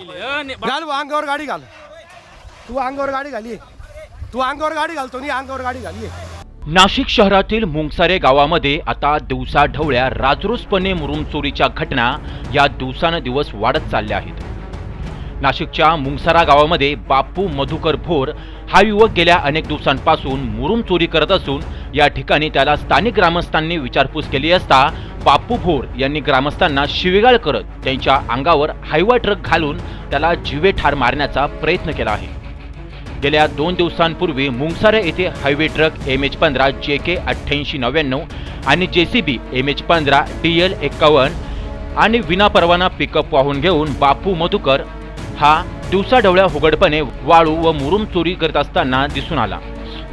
घाल अंगावर गाडी घाल. तू अंगावर गाडी घाली. तू अंगावर गाडी घालतो नी अंगावर गाडी घाली. नाशिक शहरातील मुंगसारे गावामध्ये आता दिवसाढवळ्या राजरोसपणे मुरुम चोरीच्या घटना या दिवसानुदिवस वाढत चालल्या आहेत. नाशिकच्या मुंगसारा गावामध्ये बापू मधुकर भोर हा युवक गेल्या अनेक दिवसांपासून मुरुम चोरी करत असून या ठिकाणी त्याला स्थानिक ग्रामस्थांनी विचारपूस केली असता बापू भोर यांनी ग्रामस्थांना शिवेगाळ करत त्यांच्या अंगावर हायवा ट्रक घालून त्याला जीवे ठार मारण्याचा प्रयत्न केला आहे. गेल्या दोन दिवसांपूर्वी मुंगसारे येथे हायवे ट्रक एम एच पंधरा जे के अठ्ठ्याऐंशी नव्याण्णव आणि J C B M H पंधरा डी एल एक्कावन्न आणि विनापरवाना पिकअप वाहून घेऊन बापू मधुकर हा दिवसाढवळ्या हुगडपणे वाळू व मुरुम चोरी करत असताना दिसून आला.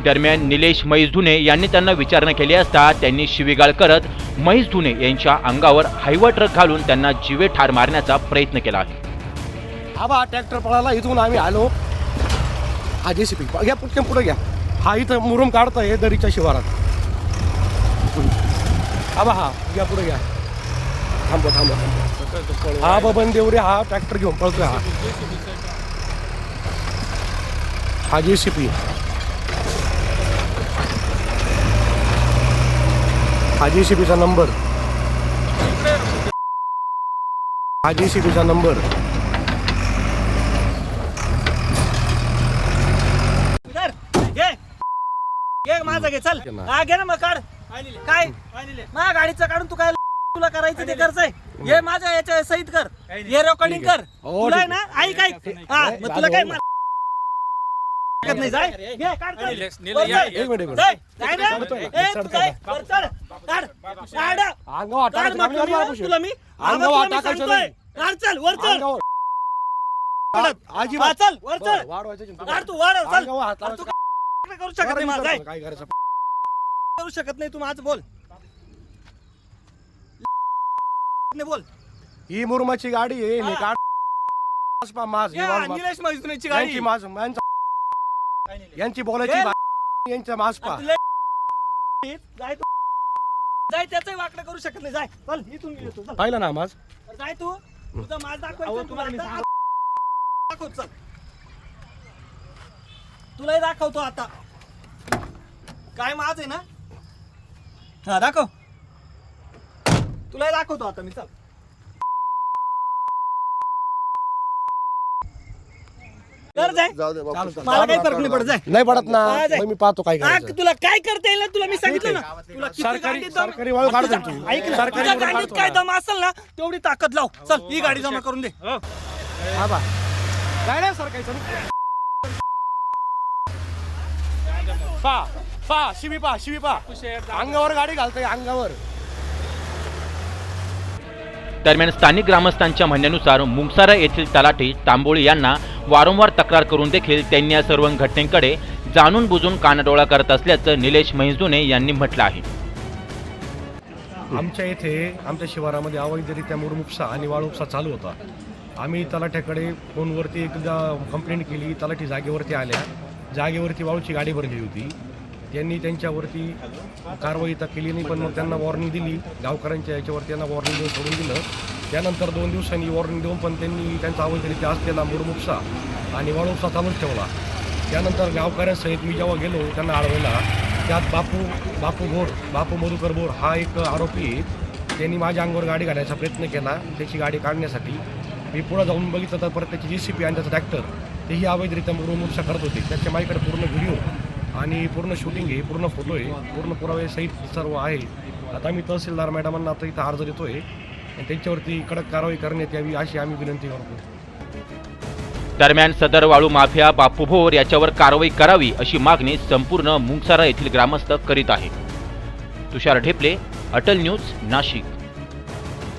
दरम्यान निलेश महेश धुने यांनी त्यांना विचारणा केली असता त्यांनी शिवीगाळ करत महेश धुने यांच्या अंगावर हायवा ट्रक घालून त्यांना जीवे ठार मारण्याचा प्रयत्न केला आहे. ट्रॅक्टर पळाला इथून आम्ही आलो. हा जे सी पी घ्या पुटकन पुढे घ्या. हा इथं मुरुम काढतोय दरीच्या शिवारात. हा बा हा. घ्या पुढे घ्या. थांबवा थांबवा थांबव हा बबन देवरे हा ट्रॅक्टर घेऊन पळतोय हा. हा जे सी पी हा जे सी पीचा नंबर. हा जे सी पीचा नंबर माझा घे चल. घे ना. हा घे ना मग काढ. काय? माझ्या गाडीचं काढून तू काय तुला करायचं ते करचंय हे माझ्या याच्या सहित कर. हे रेकॉर्डिंग कर. तुला ना ऐक ऐक. हा मग तुला काय शकत नाही जाय. घे काढ चल. वर चढ. एक मिनिट, एक मिनिट. जाय, जाय ना. चढतोय ना, ए, तू चढतोय जाय, ना. वर चढ. काढ. काढ अंगावर काढ टाकायचं मग काम तुला नाही मी- करू तुला मी. मग अंगावर तुला मी टाकायचं सांगतोय. नाही. काढ चल वर चल. अंगावर. हा, अजिबात चल वर चल. बरं, वाढवायचं चिंता काढ नाही. तू वर चल. अंगावर हात अरे तू लावायचा. काय करू शकत नाही माझा? काय करायचं? करू शकत नाही तू माझं बोल. नाही बोल. ही मुरुमाची गाडी आहे हा. काढ. माझ या, निलेश मैसुनीची गाडी. माझ यांचा- यांची बोलायची हे. भा- यांच्या माझ पा. तुला जाय तू. जाय त्याचंही वाकडं करू शकत नाही. जाय चल इथून गेलो तू चल. पाहिलं ना माझ जाय तू. तुझा माल दाखवायचा तुला आता. दाखव चल. तुलाही दाखवतो आता. काय माझ आहे ना? हा दाखव. तुलाही दाखवतो आता मी चल. जाय. मला काही फरक नाही पडत जाय. नाही पडत ना. हा, जाय. मग मी पाहतो काय हा, करायचं. तुला काय करता येईल ना? तुला मी सांगितलं ना. तुला किती सरकारी गाडीत दम- सरकारी वाळू काढतो तुझ्या- तू ऐक ना, सरकारी तुझ्या वाळू गाडीत काढतो काय ना. दम असेल ना तेवढी ताकद लाव. चल ही गाडी जमा करून दे. हा. पा पा शिवी पा शिवी पा. अंगावर गाडी घालतोय अंगावर. दरम्यान स्थानिक ग्रामस्थांच्या म्हणण्यानुसार मुंगसारा येथील तलाठी तांबोळी यांना वारंवार तक्रार करून देखील त्यांनी या सर्व घटनेकडे जाणून बुजून कानाडोळा करत असल्याचं निलेश महिजुने यांनी म्हटलं आहे. आमच्या इथे आमच्या शिवारामध्ये अवैधरित्या मुरमुपसा आणि वाळुपसा चालू होता आम्ही तलाठ्याकडे फोनवरती एकदा कंप्लेंट केली तलाठी जागेवरती आल्या. जागेवरती वाळूची गाडी भरली होती. त्यांनी त्यांच्यावरती कारवाई तर केली नाही पण मग त्यांना वॉर्निंग दिली. गावकऱ्यांच्या याच्यावरती त्यांना वॉर्निंग देऊन सोडून दिलं. त्यानंतर दोन दिवसांनी वॉर्निंग देऊन पण त्यांनी त्यांचा अवैधरित्या असलेला मुरमुपसा आणि वाळुपसा चालूच ठेवला. त्यानंतर गावकऱ्यांसहित मी जेव्हा गेलो त्यांना अडवायला त्यात बापू बापू भोर बापू मधुकर भोर हा एक आरोपी त्यांनी माझ्या अंगावर गाडी घालण्याचा प्रयत्न केला त्याची गाडी काढण्यासाठी. मी पुढं जाऊन बघितलं तर परत त्याची जी सी पी आणि त्याचा ट्रॅक्टर तेही अवैधरित्या मुरमुरसा करत होते. त्याच्या माझ्याकडे पूर्ण व्हिडिओ आणि पूर्ण शूटिंग आहे पूर्ण फोटो आहे पूर्ण पुरावे सहित सर्व आहे. आता मी तहसीलदार मॅडमांना आता इथं अर्ज आहे आणि त्यांच्यावरती कडक कारवाई करण्यात यावी अशी आम्ही विनंती करतो. दरम्यान सदर वाळू माफिया बापू भोर याच्यावर कारवाई करावी अशी मागणी संपूर्ण मुंगसारा येथील ग्रामस्थ करीत आहे तुषार ढेपले अटल न्यूज नाशिक.